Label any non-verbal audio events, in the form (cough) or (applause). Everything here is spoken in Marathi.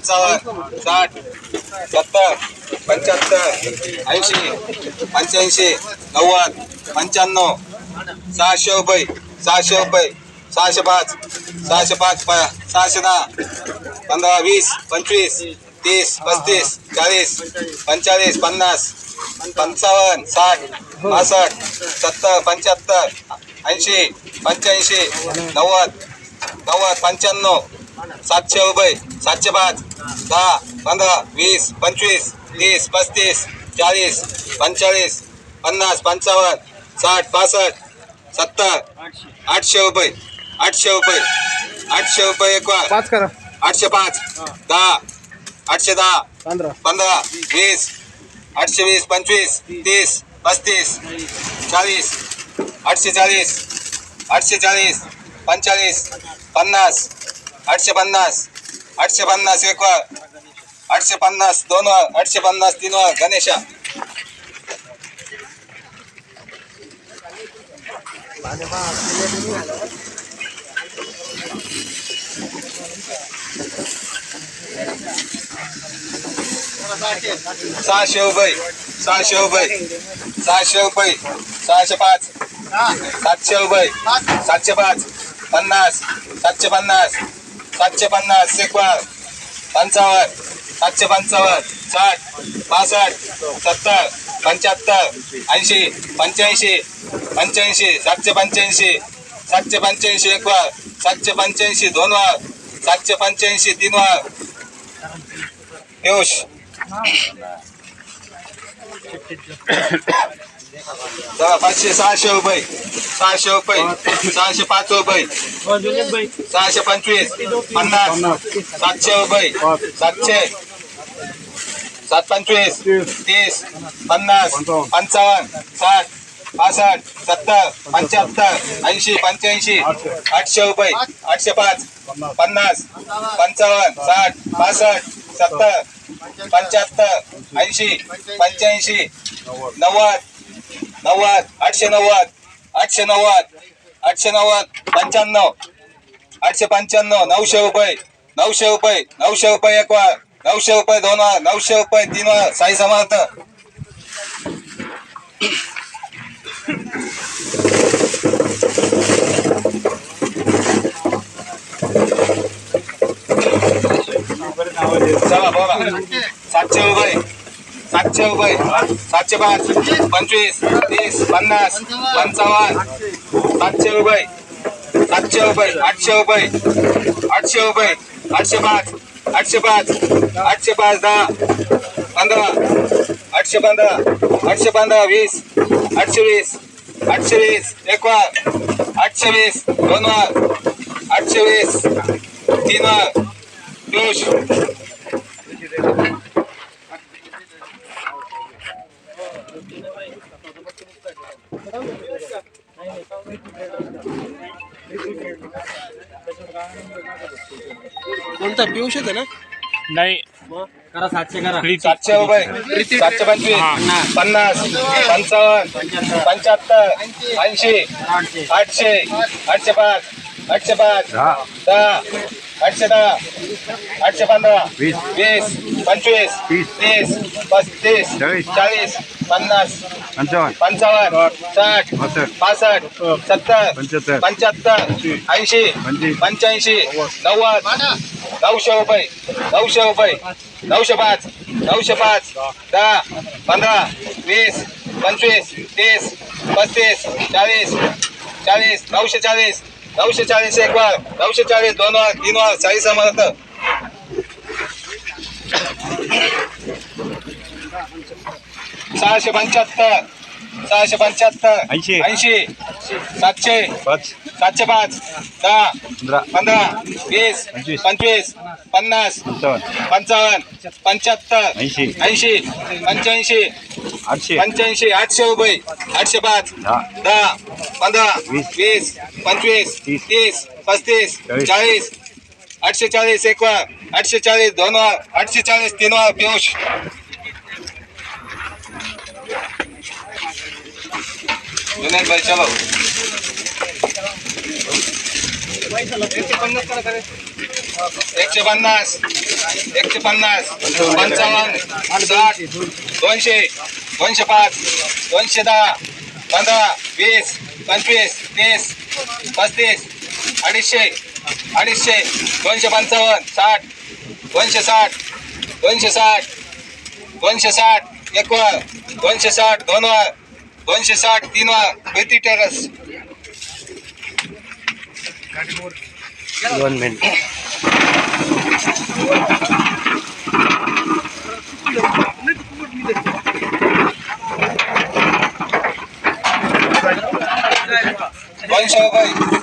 पंचावन्न साठ सत्तर पंच्याहत्तर ऐंशी पंच्याऐंशी नव्वद पंच्याण्णव सहाशे रुपये सहाशे रुपये सहाशे पाच सहाशे पाच प सहाशे दहा पंधरा वीस पंचवीस तीस पस्तीस चाळीस पंचेचाळीस पन्नास पंचावन्न साठ पासष्ट सत्तर पंच्याहत्तर ऐंशी पंच्याऐंशी नव्वद नव्वद पंच्याण्णव सातशे रुपये सातशे पाच दहा पंधरा वीस पंचवीस तीस पस्तीस चाळीस पंचेचाळीस पन्नास पंचावन्न साठ पासष्ट सत्तर आठशे रुपये आठशे रुपये आठशे रुपये. पाच करा आठशे पाच दहा आठशे दहा पंधरा पंधरा वीस आठशे वीस पंचवीस तीस पस्तीस चाळीस आठशे चाळीस आठशे चाळीस पंचेचाळीस पन्नास आठशे पन्नास. आठशे पन्नास एक वर आठशे पन्नास दोन वर आठशे पन्नास तीन वर गणेशा. सहाशे रुपये सहाशे रुपये सहाशे रुपये सहाशे पाच. सातशे रुपये सातशे पाच. पन्नास. सातशे पन्नास. सातशे पन्नास एकवार पंचावन्न सातशे पंचावन्न साठ पासष्ट सत्तर पंच्याहत्तर ऐंशी पंच्याऐंशी पंच्याऐंशी सातशे पंच्याऐंशी सातशे पंच्याऐंशी एकवर सातशे पंच्याऐंशी दोन वर सातशे पंच्याऐंशी तीन वर पियुष. (coughs) दहा पाचशे सहाशे रुपये. सहाशे रुपये सहाशे पाच रुपये सहाशे पंचवीस पन्नास सातशे रुपये सातशे सात पंचवीस तीस पन्नास पंचावन्न साठ पासष्ट सत्तर पंच्याहत्तर ऐंशी पंच्याऐंशी आठशे रुपये आठशे पाच पन्नास पंचावन्न साठ पासष्ट सत्तर पंच्याहत्तर ऐंशी पंच्याऐंशी नव्वद नव्वद आठशे नव्वद आठशे नव्वद आठशे नव्वद पंच्याण्णव आठशे पंच्याण्णव नऊशे रुपये नऊशे रुपये नऊशे रुपये एक वार नऊशे रुपये दोन वार नऊशे रुपये तीन वार साई समर्थ चला बोला. सातशे रुपये. सातशे रुपये. सातशे पाच पंचवीस तीस पन्नास पंचावन्न. सातशे रुपये. सातशे रुपये आठशे रुपये. आठशे रुपये आठशे पाच आठशे पाच आठशे पाच दहा पंधरा आठशे पंधरा आठशे पंधरा वीस आठशे वीस आठशे वीस एक वार आठशे वीस दोन वार आठशे वीस तीन वार दोष कोणता? पियुष आहे ना? नाही. करा सातशे करा. सातशे रुपये. सातशे पंचवीस. पन्नास. पंचावन्न. पंच्याहत्तर. ऐंशी. आठशे. आठशे पाच. आठशे पाच. दहा. आठशे दहा. आठशे पंधरा. वीस. पंचवीस. तीस. पस्तीस. चाळीस. पन्नास पंचावन्न. पंचावन्न साठ पासष्ट सत्तर पंच्याहत्तर. पंच्याहत्तर ऐंशी पंच्याऐंशी नव्वद नऊशे रुपये नऊशे रुपये नऊशे पाच नऊशे पाच दहा पंधरा वीस पंचवीस तीस पस्तीस चाळीस चाळीस नऊशे चाळीस नऊशे चाळीस एक वार नऊशे चाळीस दोन वार तीन वार चाळीस समर्थ सहाशे पंच्याहत्तर सहाशे पंच्याहत्तर ऐंशी. ऐंशी सातशे पाच सातशे पाच दहा पंधरा पंधरा वीस पंचवीस. पंचवीस पन्नास पंचावन्न पंचावन्न पंच्याहत्तर ऐंशी ऐंशी पंच्याऐंशी आठशे पंच्याऐंशी आठशे रुपये आठशे पाच दहा दहा पंधरा वीस. वीस पंचवीस तीस. तीस पस्तीस चाळीस. चाळीस आठशे चाळीस एक वार आठशे चाळीस दोन वार आठशे चाळीस तीन वार पियुष विनायक भाई चलो एकशे पन्नास एकशे पन्नास पंचावन्न साठ दोनशे दोनशे पाच दोनशे दहा पंधरा वीस पंचवीस तीस पस्तीस अडीचशे अडीचशे दोनशे पंचावन्न साठ दोनशे साठ दोनशे साठ दोनशे साठ एक दोनशे साठ दोन दोनशे साठ तीनवा बेती टेरस दोन मिनिट. दोनशे